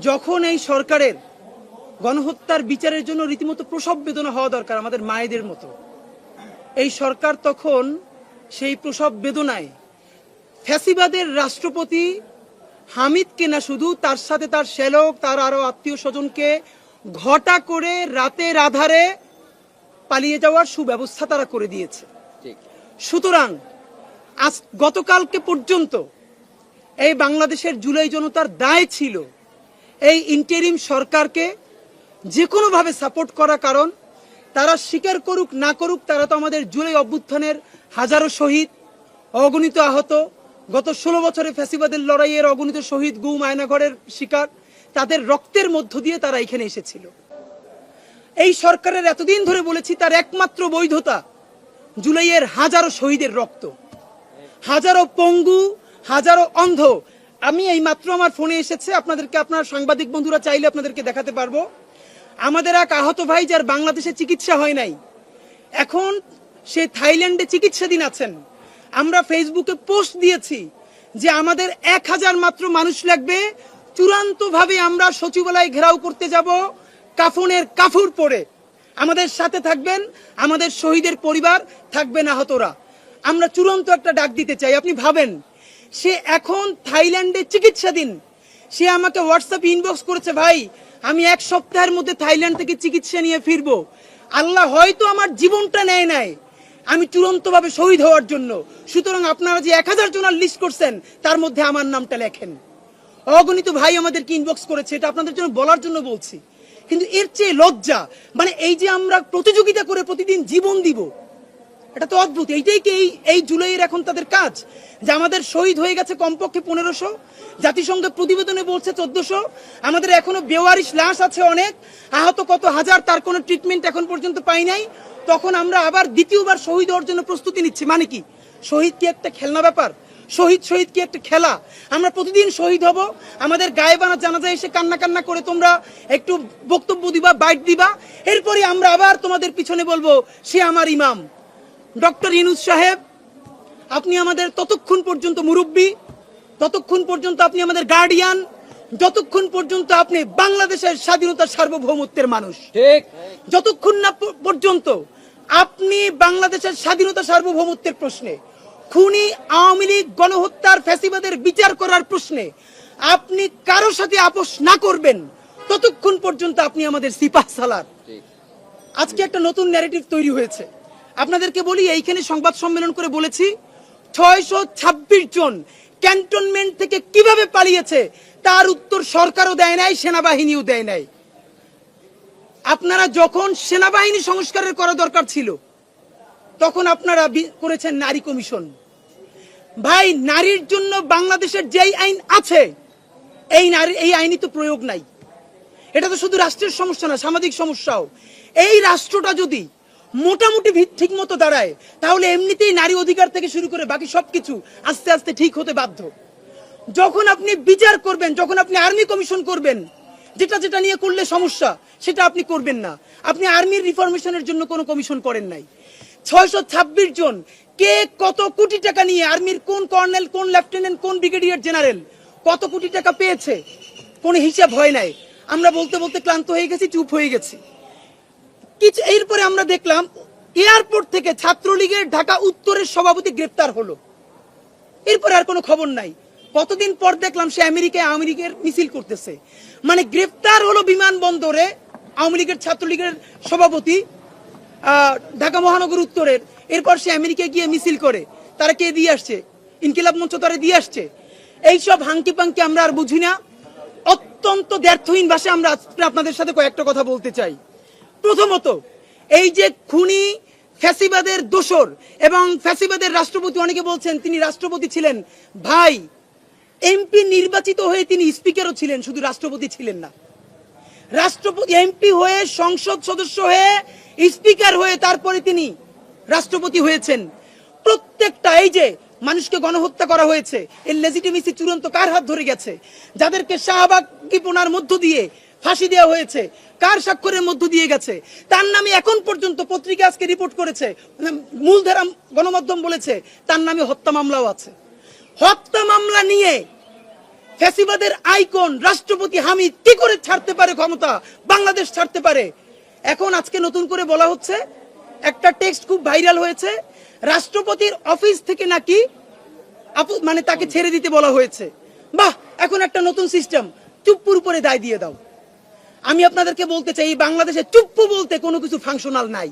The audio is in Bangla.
যখন এই সরকারের গণহত্যার বিচারের জন্য রীতিমতো প্রসব বেদনা হওয়া দরকার আমাদের মায়েদের মতো এই সরকার তখন সেই প্রসব বেদনায় ফ্যাসিবাদের রাষ্ট্রপতি হামিদকে না শুধু তার সাথে তার শ্যালক তার আরও আত্মীয় স্বজনকে ঘটা করে রাতের আধারে পালিয়ে যাওয়ার সুব্যবস্থা তারা করে দিয়েছে। সুতরাং আজ গতকালকে পর্যন্ত এই বাংলাদেশের জুলাই জনতার দায় ছিল এই ইন্টেরিম সরকারকে যে কোনোভাবে সাপোর্ট করা কারণ, তারা স্বীকার করুক, না করুক, তারা তো আমাদের জুলাই অভ্যুত্থানের হাজারো শহীদ, অগণিত আহত, গত ষোলো বছরে ফ্যাসিবাদের লড়াইয়ের অগণিত শহীদ গুম আয়নাঘরের শিকার, তাদের রক্তের মধ্য দিয়ে তারা এখানে এসেছিল। এই সরকারের এতদিন ধরে বলেছি, তার একমাত্র বৈধতা জুলাইয়ের হাজারো শহীদের রক্ত। হাজারো পঙ্গু, হাজারো অন্ধ আমি এই মাত্র আমার ফোনে এসেছে, আপনাদেরকে আপনার সাংবাদিক বন্ধুরা চাইলে আপনাদেরকে দেখাতে পারব। আমাদের এক আহত ভাই যার বাংলাদেশে চিকিৎসা হয় নাই। এখন সে থাইল্যান্ডে চিকিৎসাধীন আছেন। আমরা ফেসবুকে পোস্ট দিয়েছি যে আমাদের এক হাজার মাত্র মানুষ লাগবে। চূড়ান্তভাবে আমরা সচিবালয় ঘেরাও করতে যাব কাফনের কাফুর পরে। আমাদের সাথে থাকবেন আমাদের শহীদের পরিবার, থাকবেন আহতরা। আমরা চূড়ান্ত একটা ডাক দিতে চাই, আপনি ভাবেন। সে এখন থাইল্যান্ডে চিকিৎসাধীন। সে আমাকে হোয়াটসঅ্যাপ ইনবক্স করেছে, ভাই, আমি এক সপ্তাহের মধ্যে থাইল্যান্ড থেকে চিকিৎসা নিয়ে ফিরবো। আল্লাহ হয়তো আমার জীবনটা নেয় নাই। আমি চূড়ান্তভাবে শহীদ হওয়ার জন্য। সুতরাং আপনারা যে এক হাজার জনার লিস্ট করছেন, তার মধ্যে আমার নামটা লেখেন। অগণিত ভাই আমাদেরকে ইনবক্স করেছে, এটা আপনাদের জন্য বলার জন্য বলছি। কিন্তু এর চেয়ে লজ্জা মানে এই যে আমরা প্রতিযোগিতা করে প্রতিদিন জীবন দিব এটা তো অদ্ভুত। এইটাই কি এই এই জুলাইয়ের এখন তাদের কাজ? যে আমাদের শহীদ হয়ে গেছে কমপক্ষে পনেরোশো জাতিসংঘের প্রতিবেদনে বলছে চোদ্দশো, আমাদের এখনও বেওয়ারিশ লাশ আছে অনেক, আহত কত হাজার, তার কোনো ট্রিটমেন্ট এখন পর্যন্ত পাই নাই। তখন আমরা আবার দ্বিতীয়বার শহীদ হওয়ার জন্য প্রস্তুতি নিচ্ছি। মানে কি? শহীদ কি একটা খেলনা ব্যাপার? শহীদ শহীদ কি একটা খেলা? আমরা প্রতিদিন শহীদ হব, আমাদের গায়ে বানা জানাজা এসে কান্না কান্না করে তোমরা একটু বক্তব্য দিবা বাইট দিবা। এরপরে আমরা আবার তোমাদের পিছনে বলব, সে আমার ইমাম। ডক্টর ইনুস সাহেব আপনি আমাদের ততক্ষণ পর্যন্ত মুরব্বী ততক্ষণ পর্যন্ত আপনি আমাদের গার্ডিয়ান যতক্ষণ পর্যন্ত আপনি বাংলাদেশের স্বাধীনতার সার্বভৌমত্বের মানুষ। ঠিক। যতক্ষণ না পর্যন্ত আপনি বাংলাদেশের স্বাধীনতা সার্বভৌমত্বের প্রশ্নে খুনি আওয়ামী লীগ গণহত্যার ফ্যাসিবাদের বিচার করার প্রশ্নে আপনি কারও সাথে আপোষ না করবেন ততক্ষণ পর্যন্ত আপনি আমাদের সিপাহ সালার আজকে একটা নতুন ন্যারেটিভ তৈরি হয়েছে। আপনাদেরকে বলি, এইখানে সংবাদ সম্মেলন করে বলেছি, ছয়শো ছাব্বিশ জন ক্যান্টনমেন্ট থেকে কীভাবে পালিয়েছে, তার উত্তর সরকারও দেয় নাই, সেনাবাহিনীও দেয় নাই। আপনারা যখন সেনাবাহিনী সংস্কারের করা দরকার ছিল, তখন আপনারা করেছেন নারী কমিশন। ভাই, নারীর জন্য বাংলাদেশের যেই আইন আছে, এই নারী, এই আইনই তো প্রয়োগ নাই। এটা তো শুধু রাষ্ট্রের সমস্যা না, সামাজিক সমস্যাও। এই রাষ্ট্রটা যদি মোটামুটি ঠিক মতো দাঁড়ায়। তাহলে এমনিতেই নারী অধিকার থেকে শুরু করে বাকি সবকিছু আস্তে আস্তে ঠিক হতে বাধ্য। যখন আপনি বিচার করবেন, যখন আপনি আর্মি কমিশন করবেন, যেটা যেটা নিয়ে করলে সমস্যা, সেটা আপনি করবেন না। আপনি আর্মির রিফরমেশনের জন্য কোনো কমিশন করেন নাই। ছয়শো ছাব্বিশ জন, কে কত কোটি টাকা নিয়ে আর্মির কোন কর্নেল, কোন লেফটেন্যান্ট, কোন ব্রিগেডিয়ার জেনারেল কত কোটি টাকা পেয়েছে, কোনো হিসাব হয় নাই। আমরা বলতে বলতে ক্লান্ত হয়ে গেছি, চুপ হয়ে গেছি। কিছু, এরপরে আমরা দেখলাম এয়ারপোর্ট থেকে ছাত্রলীগের ঢাকা উত্তরের সভাপতি গ্রেপ্তার হলো। এরপরে আর কোনো খবর নাই। কতদিন পর দেখলাম সে আমেরিকায় আওয়ামী লীগের মিছিল করতেছে। মানে গ্রেপ্তার হলো বিমানবন্দরে আওয়ামী লীগের ছাত্রলীগের সভাপতি ঢাকা মহানগর উত্তরের। এরপর সে আমেরিকায় গিয়ে মিছিল করে। তারা কে দিয়ে আসছে? ইনকিলাব মঞ্চ তারা দিয়ে আসছে। এইসব হাঙ্কি পাঙ্কি আমরা আর বুঝি না। অত্যন্ত দ্ব্যর্থহীন ভাষায় আমরা আপনাদের সাথে কয়েকটা কথা বলতে চাই। প্রথমত, এই যে খুনি ফ্যাসিবাদের দোসর এবং ফ্যাসিবাদের রাষ্ট্রপতি, অনেকে বলছেন তিনি রাষ্ট্রপতি ছিলেন, ভাই, এমপি নির্বাচিত হয়ে তিনি স্পিকারও ছিলেন, শুধু রাষ্ট্রপতি ছিলেন না। রাষ্ট্রপতি, এমপি হয়ে সংসদ সদস্য হয়ে স্পিকার হয়ে তারপরে তিনি রাষ্ট্রপতি হয়েছেন। প্রত্যেকটা, এই যে মানুষকে গণহত্যা করা হয়েছে, এর লেজিটিমেসি চূড়ান্ত কার হাত ধরে গেছে? যাদেরকে শাহবাগ শাহবাগিপনার মধ্য দিয়ে ফাঁসি দেওয়া হয়েছে। কার স্বাক্ষরের মধ্য দিয়ে গেছে? তার নামে এখন পর্যন্ত পত্রিকা আজকে রিপোর্ট করেছে। মূলধারা গণমাধ্যম বলেছে, তার নামে হত্যা মামলাও আছে। হত্যা মামলা নিয়ে ফ্যাসিবাদের আইকন রাষ্ট্রপতি হামিদ কি করে ছাড়তে পারে ক্ষমতা? বাংলাদেশ ছাড়তে পারে। এখন আজকে নতুন করে বলা হচ্ছে, একটা টেক্সট খুব ভাইরাল হয়েছে, রাষ্ট্রপতির অফিস থেকে নাকি মানে তাকে ছেড়ে দিতে বলা হয়েছে। বাহ, এখন একটা নতুন সিস্টেম। চুপ্পুর উপরে দায় দিয়ে দাও। আমি আপনাদেরকে বলতে চাই বাংলাদেশে চুপ্পু বলতে কোনো কিছু ফাংশনাল নাই।